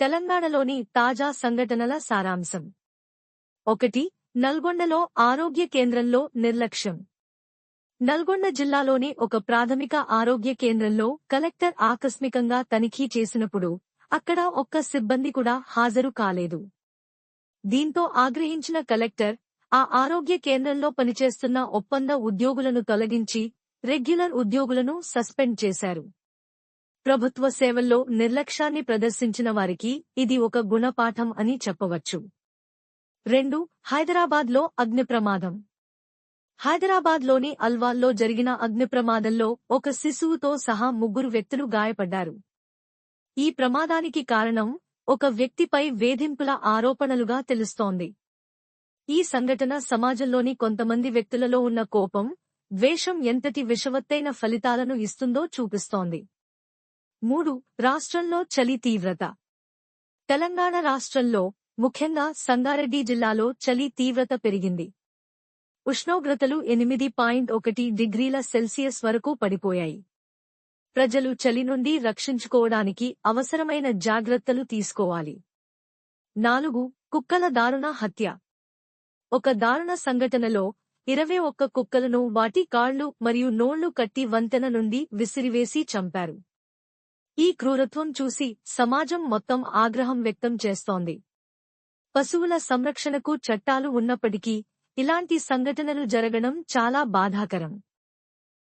తెలంగాణలోని తాజా సంఘటనల సారాంశం. ఒకటి నల్గొండలో ఆరోగ్య కేంద్రంలో నిర్లక్ష్యం. నల్గొండ జిల్లాలోని ఒక ప్రాథమిక ఆరోగ్య కేంద్రంలో కలెక్టర్ ఆకస్మికంగా తనిఖీ చేసినప్పుడు అక్కడ ఒక్క సిబ్బంది కూడా హాజరు కాలేదు. దీంతో ఆగ్రహించిన కలెక్టర్ ఆ ఆరోగ్య కేంద్రంలో పనిచేస్తున్న ఒప్పంద ఉద్యోగులను తొలగించి రెగ్యులర్ ఉద్యోగులను సస్పెండ్ చేశారు. ప్రభుత్వ సేవల్లో నిర్లక్ష్యాన్ని ప్రదర్శించిన వారికి ఇది ఒక గుణపాఠం అని చెప్పవచ్చు. రెండు హైదరాబాద్లో అగ్నిప్రమాదం హైదరాబాద్లోని అల్వాల్లో జరిగిన అగ్నిప్రమాదంలో ఒక శిశువుతో సహా ముగ్గురు వ్యక్తులు గాయపడ్డారు. ఈ ప్రమాదానికి కారణం ఒక వ్యక్తిపై వేధింపుల ఆరోపణలుగా తెలుస్తోంది. ఈ సంఘటన సమాజంలోని కొంతమంది వ్యక్తులలో ఉన్న కోపం ద్వేషం ఎంతటి విషవత్తైన ఫలితాలను ఇస్తుందో చూపిస్తోంది. మూడు రాష్ట్రంలో చలి తీవ్రత. తెలంగాణ రాష్ట్రంలో ముఖ్యంగా సంగారెడ్డి జిల్లాలో చలి తీవ్రత పెరిగింది. ఉష్ణోగ్రతలు ఎనిమిది పాయింట్ ఒకటి డిగ్రీల సెల్సియస్ వరకు పడిపోయాయి. ప్రజలు చలి నుండి రక్షించుకోవడానికి అవసరమైన జాగ్రత్తలు తీసుకోవాలి. నాలుగు కుక్కల దారుణ హత్య. ఒక దారుణ సంఘటనలో ఇరవై ఒక్క కుక్కలను వాటి కాళ్ళు మరియు నోళ్ళు కట్టి వంతెన నుండి విసిరివేసి చంపారు. ఈ క్రూరత్వం చూసి సమాజం మొత్తం ఆగ్రహం వ్యక్తం చేస్తోంది. పశువుల సంరక్షణకు చట్టాలు ఉన్నప్పటికీ ఇలాంటి సంఘటనలు జరగడం చాలా బాధాకరం.